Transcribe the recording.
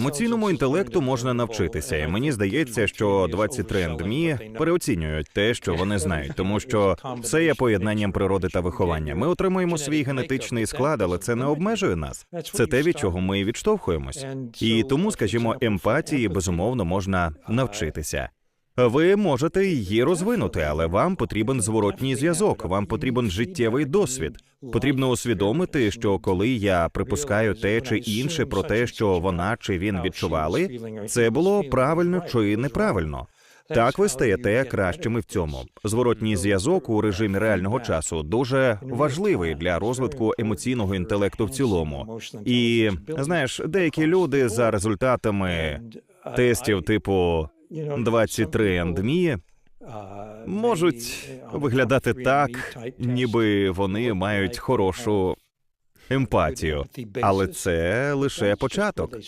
емоційному інтелекту можна навчитися, і мені здається, що 23andMe переоцінюють те, що вони знають, тому що це є поєднанням природи та виховання. Ми отримуємо свій генетичний склад, але це не обмежує нас. Це те, від чого ми відштовхуємось. І тому, скажімо, емпатії безумовно можна навчитися. Ви можете її розвинути, але вам потрібен зворотній зв'язок, вам потрібен життєвий досвід. Потрібно усвідомити, що коли я припускаю те чи інше про те, що вона чи він відчували, це було правильно чи неправильно. Так ви стаєте кращими в цьому. Зворотній зв'язок у режимі реального часу дуже важливий для розвитку емоційного інтелекту в цілому. І знаєш, деякі люди за результатами тестів типу 23 andMe можуть виглядати так, ніби вони мають хорошу емпатію, але це лише початок.